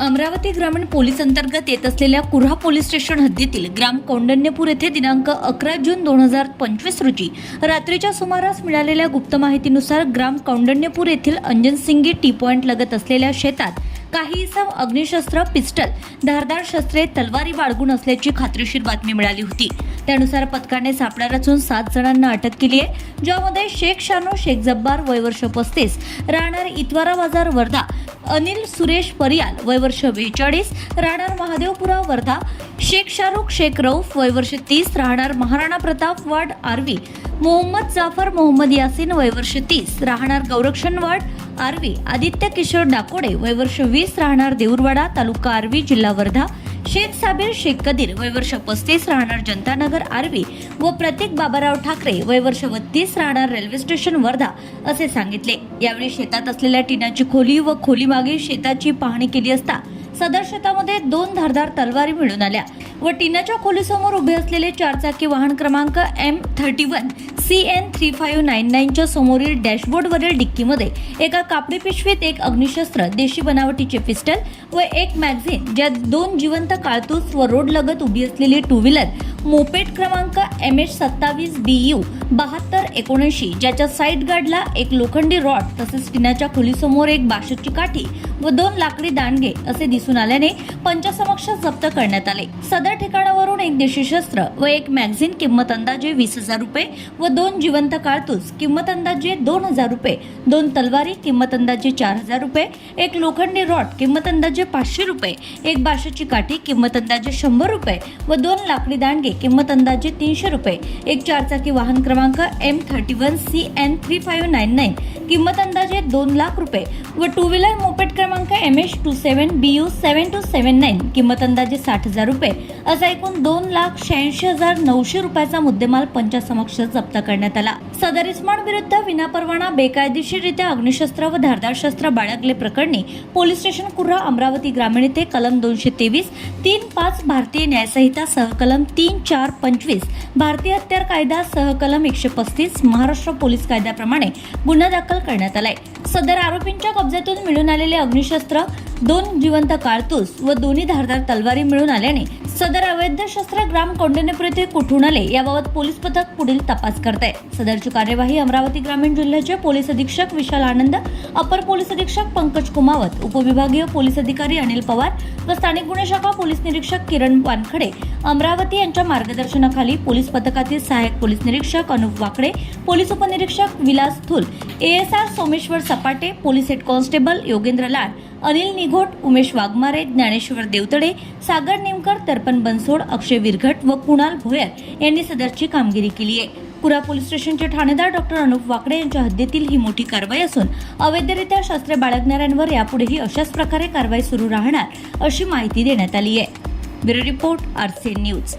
अमरावती ग्रामीण पोलीस अंतर्गत येत असलेल्या कुर्हा पोलीस स्टेशन हद्दीतील ग्राम कौंडण्यपूर येथे दिनांक अकरा जून दोन हजार पंचवीस रोजी रात्रीच्या सुमारास मिळालेल्या गुप्त माहितीनुसार ग्राम कौंडण्यपूर येथील अंजनसिंगी टी पॉईंट लगत असलेल्या शेतात काही इसम अग्निशस्त्र पिस्टल धारदार शस्त्रे तलवारी बाळगून असल्याची खात्रीशीर बातमी मिळाली होती. त्यानुसार पथकाने सापळा रचून सात जणांना अटक केली आहे ज्यामध्ये शेख शानू शेख जब्बार वयवर्ष पस्तीस राहणार इतवारा बाजार वर्धा अनिल सुरेश परियाल वय वर्ष बेचाळीस राहणार महादेवपुरा वर्धा. शेख शाहरुख शेख रौफ वय वर्ष तीस राहणार महाराणा प्रताप वाड आर्वी. मोहम्मद जाफर मोहम्मद यासीन वय वर्ष तीस राहणार गौरक्षण वाड आर्वी. आदित्य किशोर डाकोडे वय वर्ष वीस राहणार देऊरवाडा तालुका आर्वी जिल्हा वर्धा. शेख साबीर शेख कदीर वय वर्ष पस्तीस राहणार जनतानगर आर्वी व प्रतीक बाबाराव ठाकरे वय वर्ष बत्तीस राहणार रेल्वे स्टेशन वर्धा असे सांगितले. यावेळी शेतात असलेल्या टिनाची खोली व खोलीमागे शेताची पाहणी केली असता सदर शेतामध्ये दोन धारदार तलवारी मिळून आल्या. व टिनाच्या खोलीसमोर उभे असलेले चारचाकी वाहन क्रमांक M thirty one C N three five nine नाईनच्या समोरील डॅशबोर्डवरील डिक्कीमध्ये एका कापडी पिशवीत एक अग्निशस्त्र देशी बनावटीचे पिस्टल व एक मॅगझिन ज्यात दोन जिवंत काळतूस व रोड लगत उभी असलेली टू व्हीलर मोपेट क्रमांक एम एच सत्तावीस बी यू बहात्तर एकोणऐंशी ज्याच्या साईड गार्डला एक लोखंडी रॉड तसेच टिनाच्या खोलीसमोर एक बाशूची काठी व दोन लाकडी दांडगे असे दिसून आल्याने पंचासमक्ष जप्त करण्यात आले. सदर ठिकाणावरून एक देशी शस्त्र व एक मॅगझिन किंमत अंदाजे वीस हजार रुपये व दोन जिवंत काळतूस किंमत अंदाजे दोन हजार रुपये दोन तलवारी किंमत अंदाजे चार हजार रुपये एक लोखंडी रॉड किंमत अंदाजे पाचशे रुपये एक बाशूची काठी किंमत अंदाजे शंभर रुपये व दोन लाकडी दांडगे किंमत अंदाजे तीनशे रुपये एक चारचाकी वाहन क्रमांक M thirty one C N three five nine nine किंमत अंदाजे दोन लाख रुपये व टू व्हीलर मोपेड क्रमांक M H two seven B U seven two seven nine किंमत अंदाजे साठ हजार रुपये. असा एकूण दोन लाख शहाऐंशी हजार नऊशे रुपयाचा मुद्देमाल पंचासमक्ष जप्त करण्यात आला. सदर इस्मान विरुद्ध विनापरवाना बेकायदेशीररित्या अग्निशस्त्र व धारदार शस्त्र बाळगले प्रकरणी पोलीस स्टेशन कुर्रा अमरावती ग्रामीण येथे कलम दोनशे तेवीस तीन पाच भारतीय न्यायसंहिता सहकलम तीन चार पंचवीस भारतीय हत्यार कायदा सहकलम एकशे पस्तीस महाराष्ट्र पोलीस कायद्याप्रमाणे गुन्हा दाखल करण्यात आलाय. सदर आरोपींच्या कब्जातून मिळून आलेले अग्निशस्त्र दोन जिवंत कारतूस व दोन्ही धारदार तलवारी मिळून आल्याने सदर अवैध शस्त्र ग्राम कौंडण्यपूर येथे कुठून आले याबाबत पोलीस पथक पुढील तपास करत. आहे सदरची कार्यवाही अमरावती ग्रामीण जिल्ह्याचे पोलीस अधीक्षक विशाल आनंद अपर पोलीस अधीक्षक पंकज कुमावत उपविभागीय पोलीस अधिकारी अनिल पवार व स्थानिक गुन्हे शाखा पोलीस निरीक्षक किरण वानखडे अमरावती यांच्या मार्गदर्शनाखाली पोलीस पथकातील सहाय्यक पोलीस निरीक्षक अनुप वाकडे पोलीस उपनिरीक्षक Vilas Thul ASR Someshwar Sapate police head constable Yogendra Lad Anil Nighot Umesh Waghmare Dnyaneshwar Devtade Sagar Nemkar Tarpan Bansod Akshay विरघट व कुणाल भोयर यांनी सदरची कामगिरी केली आहे. पुरा पोलीस स्टेशनचे ठाणेदार डॉक्टर अनुप वाकडे यांच्या हद्दीतील ही मोठी कारवाई असून अवैधरित्या शस्त्रे बाळगणाऱ्यांवर यापुढेही अशाच प्रकारे कारवाई सुरू राहणार अशी माहिती देण्यात आली आहे. Bureau report RCN news.